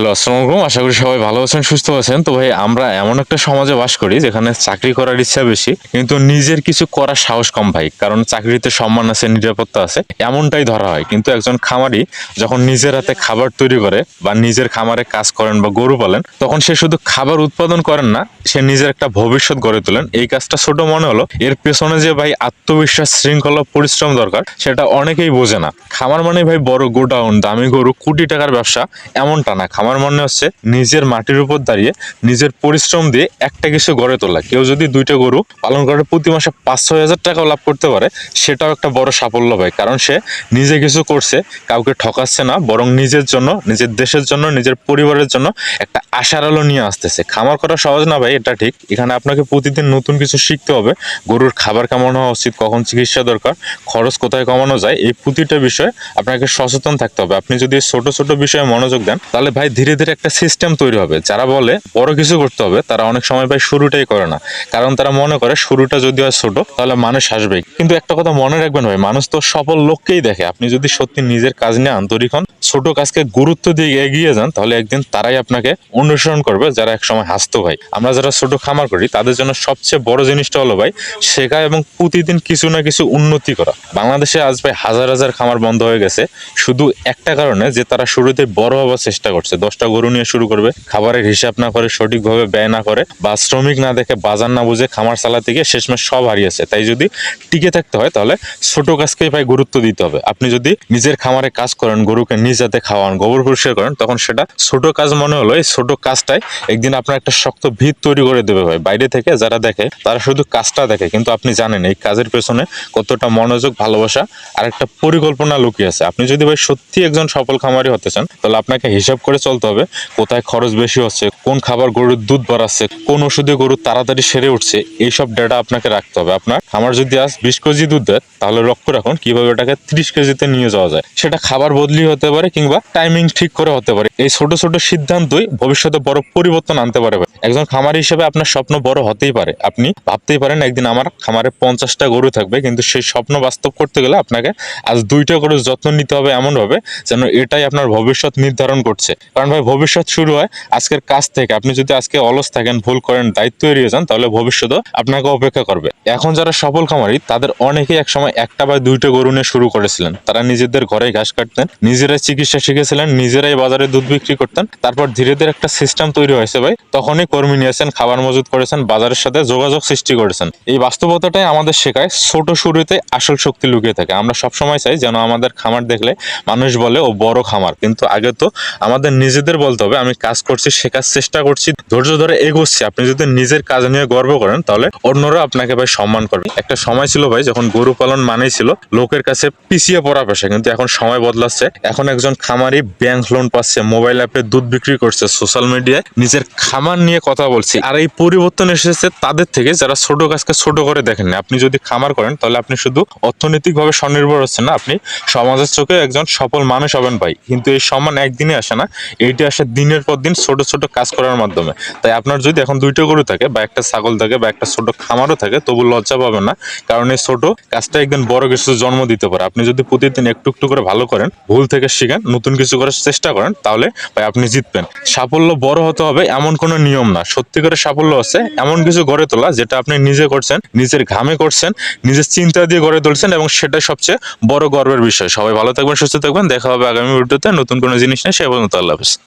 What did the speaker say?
Hello, আসসালামু আলাইকুম। আশা করি সবাই ভালো আছেন, সুস্থ আছেন। তো ভাই, আমরা এমন একটা সমাজে বাস করি যেখানে চাকরি করার ইচ্ছা বেশি, কিন্তু নিজের কিছু করার সাহস কম ভাই। কারণ চাকরিতে সম্মান আছে, নিরাপত্তা আছে, এমনটাই ধরা হয়। কিন্তু একজন খামারি যখন নিজের হাতে খাবার তৈরি করে বা নিজের খামারে কাজ করেন বা গরু পালেন, তখন সে শুধু খাবার উৎপাদন করেন না, সে নিজের একটা ভবিষ্যৎ গড়ে তোলেন। এই কাজটা ছোট মনে হলো। এর পেছনে যে ভাই আত্মবিশ্বাস, শৃঙ্খলা পরিশ্রম দরকার, সেটা অনেকেই বোঝে না। খামার মানে ভাই বড় গোডাউন, দামি গরু, কোটি টাকার ব্যবসা, এমনটা না। খামার মনে হচ্ছে নিজের মাটির উপর দাঁড়িয়ে নিজের পরিশ্রম দিয়ে একটা কিছু গড়ে তোলা। কেউ যদি দুইটা গরু পালন করে প্রতি মাসে পাঁচ ছয় হাজার টাকাও লাভ করতে পারে, সেটাও একটা বড় সাফল্য ভাই, কারণ সে নিজে কিছু করছে, কাউকে ঠকাচ্ছে না, বরং নিজের জন্য, নিজের দেশের জন্য, নিজের পরিবারের জন্য একটা আশার আলো নিয়ে আসতেছে। খামার করা সহজ না ভাই, এটা ঠিক। এখানে আপনাকে প্রতিদিন নতুন কিছু শিখতে হবে। গরুর খাবার কেমন হওয়া উচিত, কখন চিকিৎসা দরকার, খরচ কোথায় কমানো যায়, এই প্রতিটা বিষয়ে আপনাকে সচেতন থাকতে হবে। আপনি যদি ছোট ছোট বিষয়ে মনোযোগ দেন, তাহলে ভাই ধীরে ধীরে একটা সিস্টেম তৈরি হবে। যারা বলে বড় কিছু করতে হবে, তারা অনেক সময় ভাই শুরুটাই করে না। কারণ তারা মনে করে শুরুটা যদি হয় ছোট, তাহলে মানুষ আসবেই কিন্তু একটা কথা মনে রাখবেন ভাই, মানুষ তো সফল লোককেই দেখে। আপনি যদি সত্যি নিজের কাজ নিয়ে আন্তরিক হন, ছোট কাজকে গুরুত্ব দিয়ে এগিয়ে যান, তাহলে একদিন তারাই আপনাকে অনুসরণ করবে যারা একসময় হাসতো ভাই। আমরা যারা ছোট খামার করি, তাদের জন্য সবচেয়ে বড় জিনিসটা হলো ভাই, শেখা এবং প্রতিদিন কিছু না কিছু উন্নতি করা। বাংলাদেশে আজ ভাই হাজার হাজার খামার বন্ধ হয়ে গেছে। শুধু একটা কারণে যে তারা শুরুতে বড় হওয়ার চেষ্টা করছে। দশটা গরু নিয়ে শুরু করবে। খাবারের হিসাব না করে, সঠিকভাবে ব্যয় না করে, বা শ্রমিক না দেখে, বাজার না বুঝে খামার চালাতে গিয়ে শেষমেশ সব হারিয়েছে। তাই যদি টিকে থাকতে হয়, তাহলে ছোট কাজকেই ভাই গুরুত্ব দিতে হবে। আপনি যদি নিজের খামারে কাজ করেন, গরুকে নিজ হাতে খাওয়ান, গোবর পরিষ্কার করেন, তখন সেটা ছোট কাজ মনে হলো, এই ছোট কাজটাই একদিন আপনার একটা শক্ত ভিত তৈরি করে দেবে ভাই। বাইরে থেকে যারা দেখে, তারা শুধু কাজটা দেখে, কিন্তু আপনি জানেন, এই কাজের পেছনে কতটা মনোযোগ, ভালোবাসা আর একটা পরিকল্পনা লুকিয়ে আছে। আপনি যদি ভাই সত্যি একজন সফল খামারি হতে চান, তাহলে আপনাকে হিসাব করে চলতে হবে, কোথায় খরচ বেশি হচ্ছে, কোন খাবার গরুর দুধ বাড়াচ্ছে, কোন ওষুধে গরু তাড়াতাড়ি সেরে উঠছে, এইসব ডেটা আপনাকে রাখতে হবে। আপনার খামার যদি আজ বিশ কেজি দুধ দেয়, তাহলে লক্ষ্য রাখুন কীভাবে ওটাকে ত্রিশ কেজিতে নিয়ে যাওয়া যায়। সেটা খাবার বদলি হতে পারে কিংবা টাইমিং ঠিক করে হতে পারে। এই ছোট ছোট সিদ্ধান্তই ভবিষ্যতে বড় পরিবর্তন আনতে পারে একজন খামারি হিসেবে আপনার স্বপ্ন বড় হতেই পারে। আপনি ভাবতেই পারেন একদিন আমার খামারে পঞ্চাশটা গরু থাকবে, কিন্তু সেই স্বপ্ন বাস্তব করতে গেলে আপনাকে আজ দুইটা গরুর যত্ন নিতে হবে এমন ভাবে যেন এটাই আপনার ভবিষ্যৎ নির্ধারণ করছে। কারণ ভাই, ভবিষ্যৎ শুরু হয় আজকের কাজ থেকে। আপনি যদি আজকে অলস থাকেন, ভুল করেন, দায়িত্ব এড়িয়ে যান, তাহলে ভবিষ্যৎ আপনাকে অপেক্ষা করবে। এখন যারা সফল খামারি, তাদের অনেকেই একসময় একটা বা দুইটা গরু নিয়ে শুরু করেছিলেন। তারা নিজেদের ঘরে ঘাস কাটতেন, নিজেরাই চিকিৎসা শিখেছিলেন, নিজেরাই বাজারে দুধ বিক্রি করতেন। তারপর ধীরে ধীরে একটা সিস্টেম তৈরি হয়েছে ভাই। তখনই কর্মী নিয়েছেন, খাবার মজুত করেছেন, বাজারের সাথে যোগাযোগ সৃষ্টি করেছেন। এই বাস্তবতাটাই আমাদের শেখায়, ছোট শুরুতে আসল শক্তি লুকিয়ে থাকে। আমরা সবসময় চাই যেন আমাদের খামার দেখলে মানুষ বলে, ও বড় খামার। কিন্তু আগে তো আমাদের নিজেদের বলতে হবে, আমি কাজ করছি শেখার চেষ্টা করছি, ধৈর্য ধরে এগোচ্ছি। আপনি যদি নিজের কাজ নিয়ে গর্ব করেন, তাহলে অন্যরা আপনাকে ভাই সম্মান করবে। একটা সময় ছিল ভাই, যখন গরু পালন মানেই ছিল, লোকের কাছে পিছিয়ে পড়া পেশা, কিন্তু এখন সময় বদলাচ্ছে। এখন একজন খামারি ব্যাংক লোন পাচ্ছে, মোবাইল অ্যাপে দুধ বিক্রি করছে, সোশ্যাল মিডিয়ায় নিজের খামার নিয়ে কথা বলছি। আর এই পরিবর্তন এসেছে তাদের থেকে, যারা ছোট কাজকে ছোট করে দেখেননি। আপনি যদি খামার করেন, তাহলে আপনি শুধু অর্থনৈতিকভাবে স্বনির্ভর হচ্ছেন না, আপনি সমাজের চোখে একজন সফল মানুষ হবেন ভাই। কিন্তু এই সম্মান একদিনে আসে না এইটি আসে দিনের পর দিন ছোট ছোট কাজ করার মাধ্যমে। তাই আপনার যদি এখন দুইটা গরু থাকে বা একটা ছাগল থাকে বা একটা ছোট খামারও থাকে, তবু লজ্জা পাবেন না। কারণ এই ছোট কাজটা একদিন বড় কিছু জন্ম দিতে পারে। আপনি যদি প্রতিদিন একটু একটু করে ভালো করেন, ভুল থেকে শিখেন, নতুন কিছু করার চেষ্টা করেন, তাহলে ভাই আপনি জিতবেন। সাফল্য বড় হতে হবে এমন কোনো নিয়ম না। সত্যিকারের সাফল্য আছে এমন কিছু গড়ে তোলা যেটা আপনি নিজে করছেন, নিজের ঘামে করছেন, নিজের চিন্তা দিয়ে গড়ে তুলছেন এবং সেটা সবচেয়ে বড় গর্বের বিষয়। সবাই ভালো থাকবেন, সুস্থ থাকবেন। দেখা হবে আগামী ভিডিওতে। নতুন কোনো জিনিস নেই সে পর্যন্ত আল্লাহ сейчас